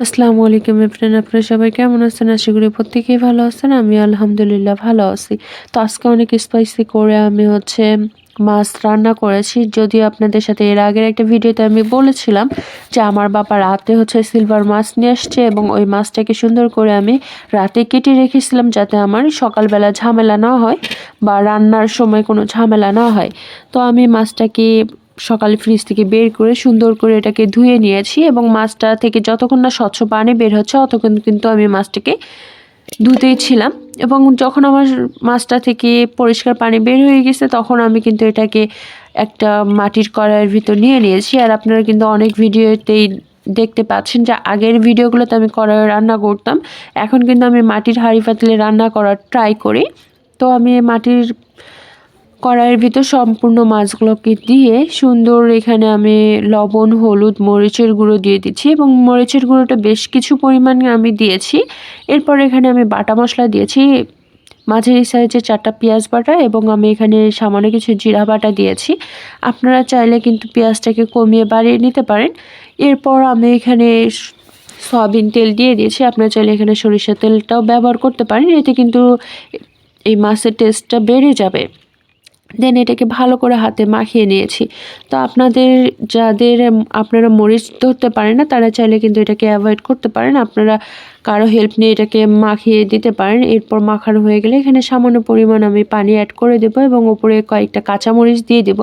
আসসালামু আলাইকুম এফরেন আপনারা সবাই কেমন আছেন? আশা করি প্রত্যেকেই ভালো আছেন, আমি আলহামদুলিল্লাহ ভালো আছি। তো আজকে অনেক স্পাইসি করে আমি হচ্ছে মাছ রান্না করেছি। যদিও আপনাদের সাথে এর আগের একটা ভিডিওতে আমি বলেছিলাম যে আমার বাবা রাতে হচ্ছে সিলভার মাছ নিয়ে আসছে এবং ওই মাছটাকে সুন্দর করে আমি রাতে কেটে রেখেছিলাম যাতে আমার সকালবেলা ঝামেলা না হয় বা রান্নার সময় কোনো ঝামেলা না হয়। তো আমি মাছটাকে সকালে ফ্রিজ থেকে বের করে সুন্দর করে এটাকে ধুয়ে নিয়েছি এবং মাছটা থেকে যতক্ষণ না স্বচ্ছ পানি বের হচ্ছে, অতক্ষণ কিন্তু আমি মাছটাকে ধুতেই ছিলাম। এবং যখন আমার মাছটা থেকে পরিষ্কার পানি বের হয়ে গেছে, তখন আমি কিন্তু এটাকে একটা মাটির কড়াইয়ের ভিতর নিয়ে নিয়েছি। আর আপনারা কিন্তু অনেক ভিডিওতেই দেখতে পাচ্ছেন যে আগের ভিডিওগুলোতে আমি কড়াইয়ে রান্না করতাম। এখন কিন্তু আমি মাটির হাঁড়ি পাতিলে রান্না করার ট্রাই করি। তো আমি মাটির কড়াইয়ের ভিতর সম্পূর্ণ মাছগুলোকে দিয়ে সুন্দর এখানে আমি লবণ, হলুদ, মরিচের গুঁড়ো দিয়ে দিচ্ছি এবং মরিচের গুঁড়োটা বেশ কিছু পরিমাণে আমি দিয়েছি। এরপর এখানে আমি বাটা মশলা দিয়েছি, মাঝারি সাইজে চারটা পেঁয়াজ বাটা এবং আমি এখানে সামান্য কিছু জিরা বাটা দিয়েছি। আপনারা চাইলে কিন্তু পেঁয়াজটাকে কমিয়ে বাড়িয়ে নিতে পারেন। এরপর আমি এখানে সয়াবিন তেল দিয়ে দিয়েছি, আপনারা চাইলে এখানে সরিষা তেলটাও ব্যবহার করতে পারেন, এতে কিন্তু এই মাছের টেস্টটা বেড়ে যাবে। দেন এটাকে ভালো করে হাতে মাখিয়ে নিয়েছি। তো আপনাদের যাদের, আপনারা মরিচ ধরতে পারেন না, তারা চাইলে কিন্তু এটাকে অ্যাভয়েড করতে পারেন। আপনারা কারও হেল্প নিয়ে এটাকে মাখিয়ে দিতে পারেন। এরপর মাখানো হয়ে গেলে এখানে সামান্য পরিমাণ আমি পানি অ্যাড করে দেবো এবং ওপরে কয়েকটা কাঁচামরিচ দিয়ে দেবো।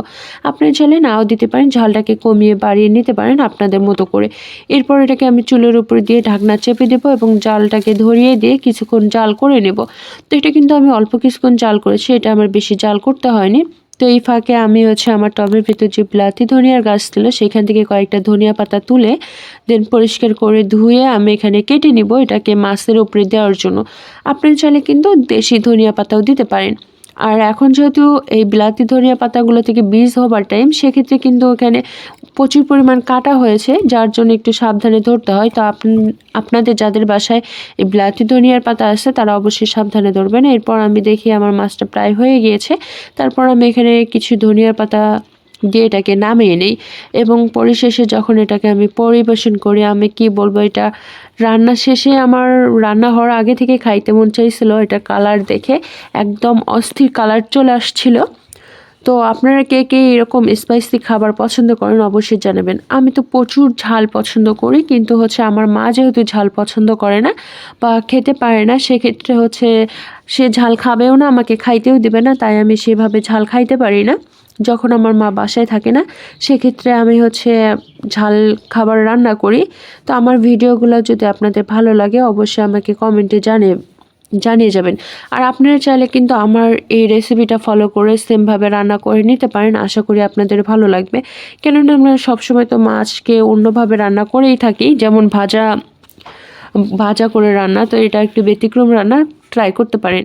আপনি চাইলে নাও দিতে পারেন, ঝালটাকে কমিয়ে বাড়িয়ে নিতে পারেন আপনাদের মতো করে। এরপর এটাকে আমি চুলের উপর দিয়ে ঢাকনা চেপে দেবো এবং জালটাকে ধরিয়ে দিয়ে কিছুক্ষণ জাল করে নেব। তো এটা কিন্তু আমি অল্প কিছুক্ষণ জাল করেছি, এটা আমার বেশি জাল করতে হয়নি। তো এই ফাঁকে আমি হচ্ছে আমার টবের ভিতর যে বিলাতি ধনিয়ার গাছ ছিল, সেখান থেকে কয়েকটা ধনিয়া পাতা তুলে দেন পরিষ্কার করে ধুয়ে আমি এখানে কেটে নিব। এটাকে মাছের উপরে দেওয়ার জন্য। আপনি চাইলে কিন্তু দেশি ধনিয়া পাতাও দিতে পারেন। আর এখন যেহেতু এই বিলাতি ধনিয়া পাতাগুলো থেকে বীজ হবার টাইম সেক্ষেত্রে কিন্তু ওখানে প্রচুর পরিমাণ কাটা হয়েছে, যার জন্য একটু সাবধানে ধরতে হয়। তো আপনাদের যাদের বাসায় এই বিলাতি ধনিয়ার পাতা আছে, তারা অবশ্যই সাবধানে ধরবেন। এরপর আমি দেখি আমার মাছটা প্রায় হয়ে গিয়েছে। তারপর আমি এখানে কিছু ধনিয়ার পাতা দিয়ে এটাকে নামিয়ে নিই এবং পরিশেষে যখন এটাকে আমি পরিবেশন করি, আমি কি বলব, এটা রান্না শেষে আমার রান্না হওয়ার আগে থেকে খাইতে মন চাইছিল। এটা কালার দেখে একদম অস্থির কালার চলে আসছিল। তো আপনারা কে কে এরকম স্পাইসি খাবার পছন্দ করেন অবশ্যই জানাবেন। আমি তো প্রচুর ঝাল পছন্দ করি, কিন্তু হচ্ছে আমার মা যেহেতু ঝাল পছন্দ করে না বা খেতে পারে না, সেক্ষেত্রে হচ্ছে সে ঝাল খাবেও না, আমাকে খাইতেও দেবে না, তাই আমি সেভাবে ঝাল খাইতে পারি না। যখন আমার মা বাসায় থাকে না, সেক্ষেত্রে আমি হচ্ছে ঝাল খাবার রান্না করি। তো আমার ভিডিওগুলো যদি আপনাদের ভালো লাগে, অবশ্যই আমাকে কমেন্টে জানিয়ে জানিয়ে যাবেন। আর আপনারা চাইলে কিন্তু আমার এই রেসিপিটা ফলো করে সেমভাবে রান্না করে নিতে পারেন। আশা করি আপনাদের ভালো লাগবে। কেননা আমরা সবসময় তো মাছকে অন্যভাবে রান্না করেই থাকি। যেমন ভাজা ভাজা করে রান্না, তো এটা একটু ব্যতিক্রম রান্না ট্রাই করতে পারেন।